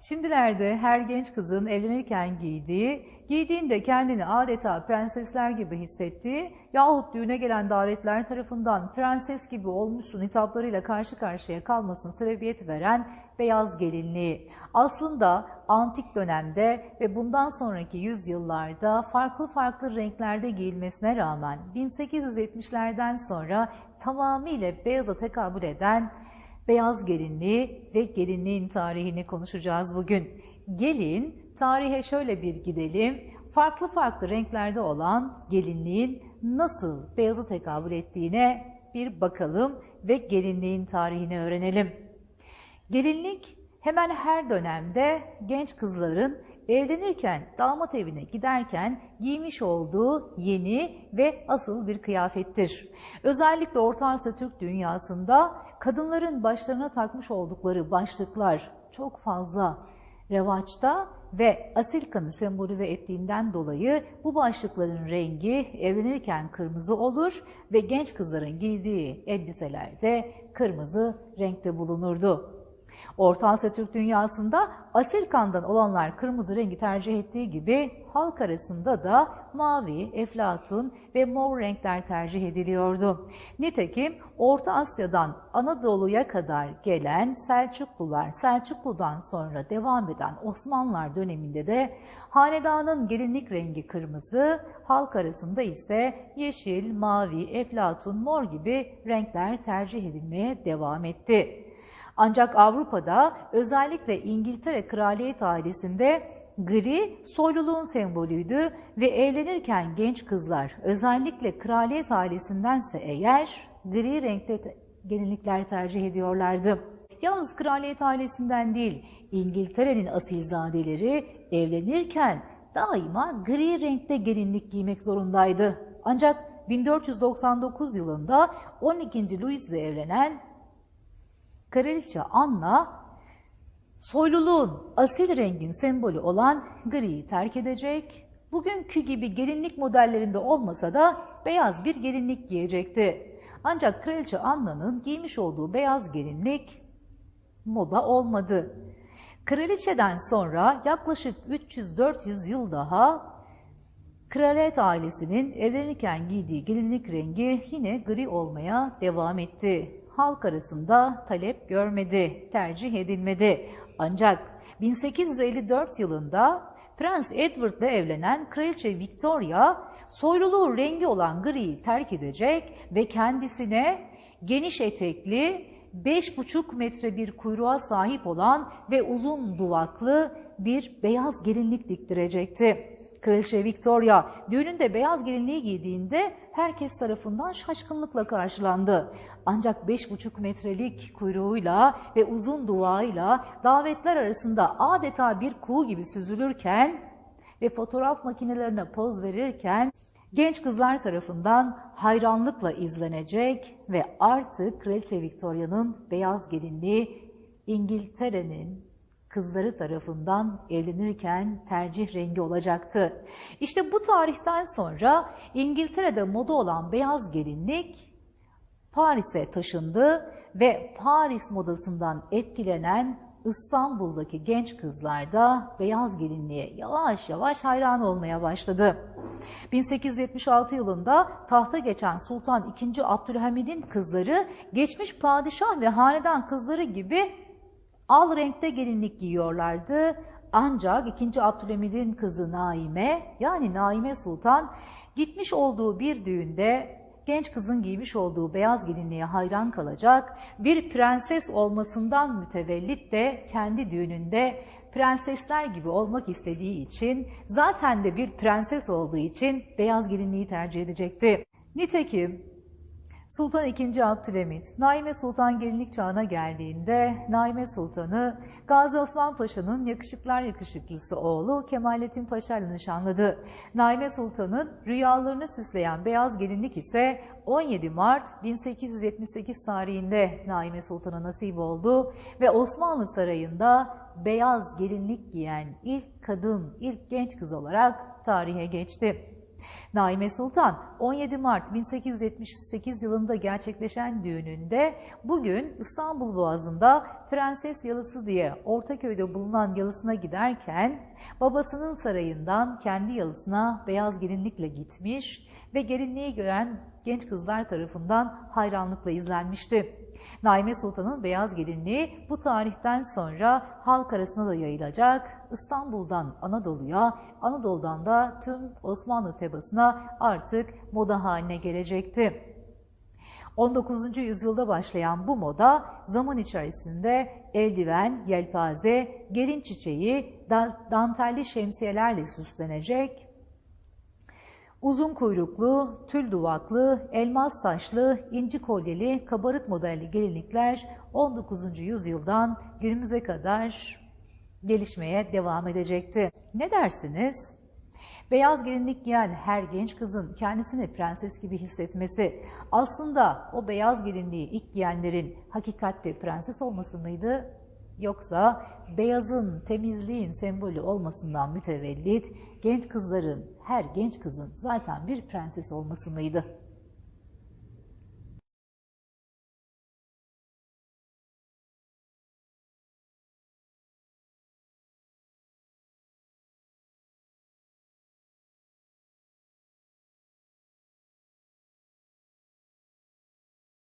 Şimdilerde her genç kızın evlenirken giydiği, giydiğinde kendini adeta prensesler gibi hissettiği yahut düğüne gelen davetler tarafından prenses gibi olmuşsun hitaplarıyla karşı karşıya kalmasına sebebiyet veren beyaz gelinliği. Aslında antik dönemde ve bundan sonraki yüzyıllarda farklı farklı renklerde giyilmesine rağmen 1870'lerden sonra tamamıyla beyaza tekabül eden beyaz gelinliği ve gelinliğin tarihini konuşacağız bugün. Gelin, tarihe şöyle bir gidelim. Farklı farklı renklerde olan gelinliğin nasıl beyaza tekabül ettiğine bir bakalım ve gelinliğin tarihini öğrenelim. Gelinlik hemen her dönemde genç kızların evlenirken damat evine giderken giymiş olduğu yeni ve asıl bir kıyafettir. Özellikle Orta Asya Türk dünyasında kadınların başlarına takmış oldukları başlıklar çok fazla revaçta ve asil kanı sembolize ettiğinden dolayı bu başlıkların rengi evlenirken kırmızı olur ve genç kızların giydiği elbiselerde kırmızı renkte bulunurdu. Orta Asya Türk dünyasında asil kandan olanlar kırmızı rengi tercih ettiği gibi halk arasında da mavi, eflatun ve mor renkler tercih ediliyordu. Nitekim Orta Asya'dan Anadolu'ya kadar gelen Selçuklular, Selçuklu'dan sonra devam eden Osmanlılar döneminde de hanedanın gelinlik rengi kırmızı, halk arasında ise yeşil, mavi, eflatun, mor gibi renkler tercih edilmeye devam etti. Ancak Avrupa'da özellikle İngiltere kraliyet ailesinde gri soyluluğun sembolüydü ve evlenirken genç kızlar özellikle kraliyet ailesindense eğer gri renkte gelinlikler tercih ediyorlardı. Yalnız kraliyet ailesinden değil İngiltere'nin asilzadeleri evlenirken daima gri renkte gelinlik giymek zorundaydı. Ancak 1499 yılında 12. Louis ile evlenen Kraliçe Anna soyluluğun asil rengin sembolü olan griyi terk edecek. Bugünkü gibi gelinlik modellerinde olmasa da beyaz bir gelinlik giyecekti. Ancak Kraliçe Anna'nın giymiş olduğu beyaz gelinlik moda olmadı. Kraliçeden sonra yaklaşık 300-400 yıl daha kraliyet ailesinin evlenirken giydiği gelinlik rengi yine gri olmaya devam etti halk arasında talep görmedi, tercih edilmedi. Ancak 1854 yılında Prens Edward ile evlenen Kraliçe Victoria soyluluğu rengi olan griyi terk edecek ve kendisine geniş etekli 5,5 metre bir kuyruğa sahip olan ve uzun duvaklı bir beyaz gelinlik diktirecekti. Kraliçe Victoria düğününde beyaz gelinliği giydiğinde herkes tarafından şaşkınlıkla karşılandı. Ancak 5,5 metrelik kuyruğuyla ve uzun duvağıyla davetler arasında adeta bir kuğu gibi süzülürken ve fotoğraf makinelerine poz verirken genç kızlar tarafından hayranlıkla izlenecek ve artık Kraliçe Victoria'nın beyaz gelinliği İngiltere'nin kızları tarafından evlenirken tercih rengi olacaktı. İşte bu tarihten sonra İngiltere'de moda olan beyaz gelinlik Paris'e taşındı ve Paris modasından etkilenen İstanbul'daki genç kızlar da beyaz gelinliğe yavaş yavaş hayran olmaya başladı. 1876 yılında tahta geçen Sultan II. Abdülhamid'in kızları geçmiş padişah ve hanedan kızları gibi al renkte gelinlik giyiyorlardı. Ancak 2. Abdülhamid'in kızı Naime yani Naime Sultan gitmiş olduğu bir düğünde genç kızın giymiş olduğu beyaz gelinliğe hayran kalacak, bir prenses olmasından mütevellit de kendi düğününde prensesler gibi olmak istediği için, zaten de bir prenses olduğu için beyaz gelinliği tercih edecekti. Nitekim Sultan II. Abdülhamit, Naime Sultan gelinlik çağına geldiğinde Naime Sultan'ı Gazi Osman Paşa'nın yakışıklar yakışıklısı oğlu Kemalettin Paşa ile nişanladı. Naime Sultan'ın rüyalarını süsleyen beyaz gelinlik ise 17 Mart 1878 tarihinde Naime Sultan'a nasip oldu ve Osmanlı Sarayı'nda beyaz gelinlik giyen ilk kadın, ilk genç kız olarak tarihe geçti. Naime Sultan 17 Mart 1878 yılında gerçekleşen düğününde bugün İstanbul Boğazı'nda Prenses Yalısı diye Ortaköy'de bulunan yalısına giderken babasının sarayından kendi yalısına beyaz gelinlikle gitmiş ve gelinliği gören genç kızlar tarafından hayranlıkla izlenmişti. Naime Sultan'ın beyaz gelinliği bu tarihten sonra halk arasında da yayılacak. İstanbul'dan Anadolu'ya, Anadolu'dan da tüm Osmanlı tebasına artık moda haline gelecekti. 19. yüzyılda başlayan bu moda zaman içerisinde eldiven, yelpaze, gelin çiçeği, dantelli şemsiyelerle süslenecek, Uzun kuyruklu, tül duvaklı, elmas taşlı, inci kolyeli, kabarık modelli gelinlikler 19. yüzyıldan günümüze kadar gelişmeye devam edecekti. Ne dersiniz? Beyaz gelinlik giyen her genç kızın kendisini prenses gibi hissetmesi aslında o beyaz gelinliği ilk giyenlerin hakikatte prenses olması mıydı? Yoksa beyazın, temizliğin sembolü olmasından mütevellit genç kızların, her genç kızın zaten bir prenses olması mıydı?